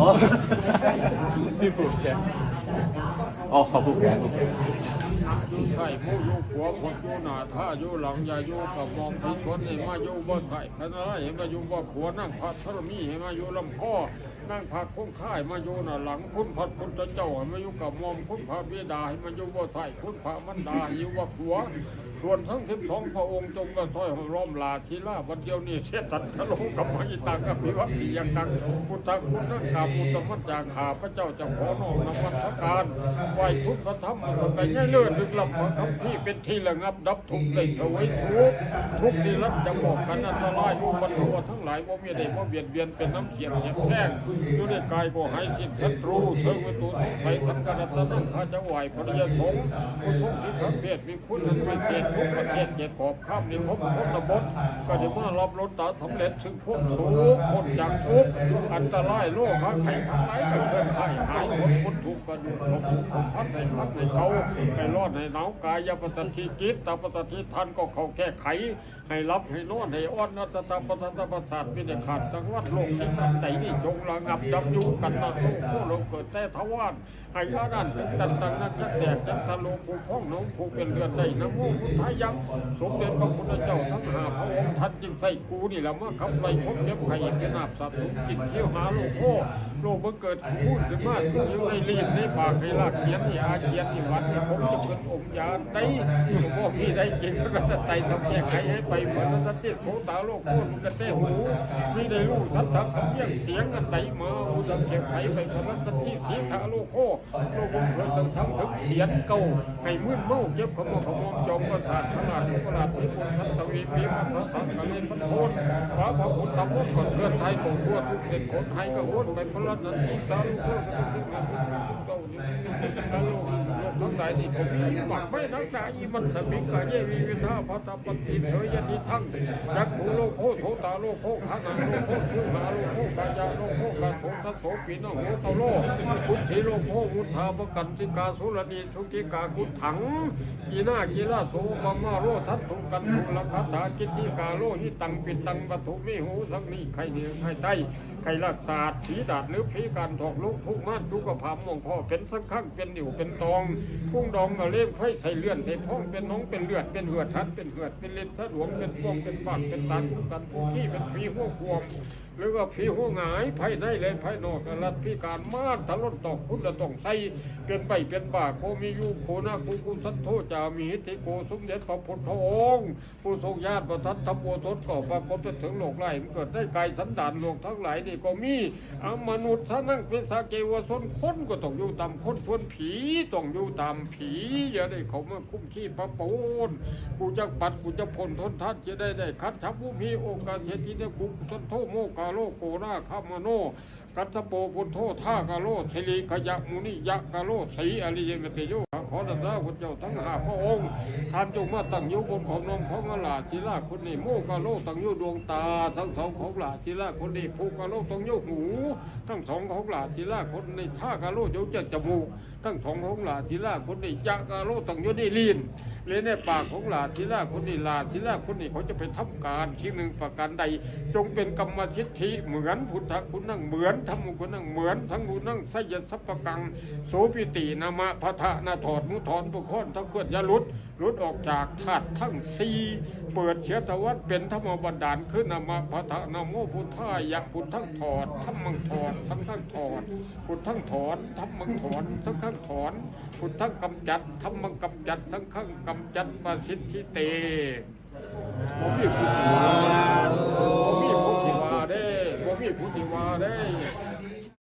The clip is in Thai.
อ๋อที่ผูกแขนอ๋อเขาผูกแขนผูกแขนใส่มูอยู่หัวคนยูหนาท่าอยู่หลังอย่าอยู่กับมองที่คนให้มาอยู่บ่ใส่พันไรให้มาอยู่บ่ขัวนั่งพัดธรมีให้มาอยู่ลำพ่อนั่งพักคุ้งค่ายมาอยู่หน้าหลังคุณพัดคุณเจ้าให้มาอยู่กับมอมคุณพระบิดาให้มาอยู่บ่ใส่คุณพระมันดาอยู่บ่ขัว ส่วนทั้งสิบสองพระองค์จงกระซอยของล้อมลาชีลาวันเดียวนี้เสียตัดทะลุกับมหิตังกับพิวัติยังตังพุทธคุณนักกามุตตมัจจาขาพระเจ้าจะขอน้อมนมัสการไหวทุกพระธรรมมันไปง่ายเลื่อนลึกลับพระคำพี่เป็นที่ระงับดับทุกข์ได้เอาไว้ทุกทุกที่รับจะบอกกันอันตรายอุบัติเหตุทั้งหลายว่ามีใดว่าเบียดเบียนเป็นน้ำเสียงเสียงแท่งอยู่ในกายบ่ให้สิ้นศัตรูเถิงวิตูทุกข์ไฟสังกัดตะนั่งข้าจะไหวพระยาสงฆ์ผู้ทุกข์ที่ทั้งเพศมีคุณอันไม่เทศทุกประเทศเจ็ดขอบข้ามนิพพานพบก็จะมารับรถตาสำเร็จซึ่งพวกสูงพ้นจากทุกอันตรายโลกข้าใครทั้งหลายก็เกินไข้หายหมดพ้นทุกข์ก็อยู่ครบทุกข์พัดในพัดในเขาให้รอดให้หนาวกายยาปฏิทิกิจตาปฏิทิทันก็เขาแก้ไข ให้รับให้นอนให้อ้อนนัตตาปทัตตประสาทพิจขาดจังวัดโลกที่นั้นใดนี่จงระงับดับยู่กันนะโลกผู้ลงเกิดแต่ทวารให้อาดันถึงตันตังนั้นจะแตกจันทะโลผู้พ้องน้องผู้เป็นเลือดได้นะโมพุทธายังสมเด็จพระพุทธเจ้าทั้งหาพระองค์ท่านจึงใส่กูนี่แหละมาขับไล่พบเจ็บไข้เป็นนาบสัตว์ทุกจิตเที่ยวหาโลกโลกโลกเมันเกิดพูดขึ้นมาอยู่ในลีนในปากในลากเขียนที่อาเจียนที่วัดที่ผมจะเป็นอมยาไตพวกพี่ได้จริงก็จะไตทำแก้ไขให้ไปเหมือนสัตว์ที่โสตาโลกโคตรมันก็เต้หูพี่ได้รู้สัตว์ทั้งสำเนียงเสียงอันไหนมาอุดมแก้ไขไปเพราะนั้นที่สีขาโลกโคโลกเมันเกิดต้องทำถึงเสียงเก่าให้มึนเมาเจ็บขมขมจอมประสาทขนาดขนาดที่คนทัตวีปีมันสังกะเลนมันโคนพระพระพุทธมนต์ก่อนเพื่อนไทยของทั่วทุกเด็กคนไทยก็วนไปเพราะนั้นที่สารุโคก็ต้องถึงกันเก่าอยู่โลกทั้งหลายที่ผมหมักไม่นักษาอีมันสมิงกะเยวีวิธาพัตปฏิเถยติทั้งยักษ์โลกโคโสตาโลกโคขานาโลกโคชื่อหาโลกโคกายาโลกโคกาโสสัโสปีนโหตโลกพุทธิโลกโคมุทาปกันติกาสุรณีสุกิกากุถังกีนากีฬาโสปมาโรทัตถุกันทุลคาถากิติกาโลหิตังปิตังปฐุมิหูสักนี้ใครเหนือใครใต้ใครรักษาผีดาดหรือผีการถอกลุกทุกม่านทุกกระพมองพ่อเป็นสักข้างเป็นหนิวเป็นตองพุ่งดองก็เลี้ยงไฟใส่เลื่อนใส่พ้องเป็นน้องเป็นเลือดเป็นเหือดทัดเป็นเหือดเป็นเล็ดสะดวงเป็นป้องเป็นปากเป็นตันทุกันทุกที่เป็นผีหัวควมหรือว่าผีหัวหงายภายในและภายนอกรัดพิการมาดทะลุตอกคุณละต้องใส่เป็นไปเป็นบาโคมีอยู่โคนาคุกุสัทโธจามีหิติโกสมเด็จพระพุทธองค์ ผู้ทรงญาติประทัดธรรมโอสถก็ปรากฏไปถึงโลกไร้มันเกิดได้กายสันดานโลกทั้งหลายนี่ก็มีอมนุษย์สนั่งเป็นสาเกวสนคนก็ต้องอยู่ตามคนทวนผีต้องอยู่ตามผีอย่าได้เขามาคุ้มขี้ประปูนกูจะปัดกูจะพ้นทนทัดจะได้ได้คัดทับผู้มีโอกาสเสียทีเดียกูสันโธโมกาโลโกราคามโนกัตโปพุทโธท่ากาโลเทลีขยะมุนิยะกาโลสีอริยเมตโย ขอดันดาคุณเจ้าทั้งห้าพระองค์ท่านจงมาตั้งยุบนของนมของหลาศิลาคนนี้โมกะโลตั้งยุดวงตา ทั้งสองของหลาศิลาคนนี้ภูกะโลตั้งยุหู ทั้งสองของหลาศิลาคนนี้ท่ากะโลอยู่เจ็ดจมูก ทั้งสองของหลาศิลาคนนี้ยะกะโลตั้งยู่ในลิ้น เลยในปากของลาศิลาคนนี้ลาศิลาคนนี้เขาจะไปทำการชิ้นหนึ่งประการใด จงเป็นกรรมทิฏฐิเหมือนพุทธคุณนั่งเหมือนธรรมคุณนั่งเหมือนทั้งคุณนั่งไสยสัพพกัง โสปิตินามะพะทะนาถอดมุถอนปุคอนทั้งเคลื่อนยาลุด ลุดออกจากธาตุทั้งสี่เปิดเชื้อตวันเป็นธรรมบันดาลขึ้นนามะพะทะนโมพุทธายะพุทธังถอดธรรมังถอดทั้งทั้งถอดพุทธังถอนธรรมังถอนทั้งทั้งถอนพุทธังกำจัดธรรมังกำจัดสังฆังกำจัดปสิทธิเตบ่มีผู้ที่ว่าบ่มีผู้ที่ว่าเด้บ่มีผู้ที่ว่าเด้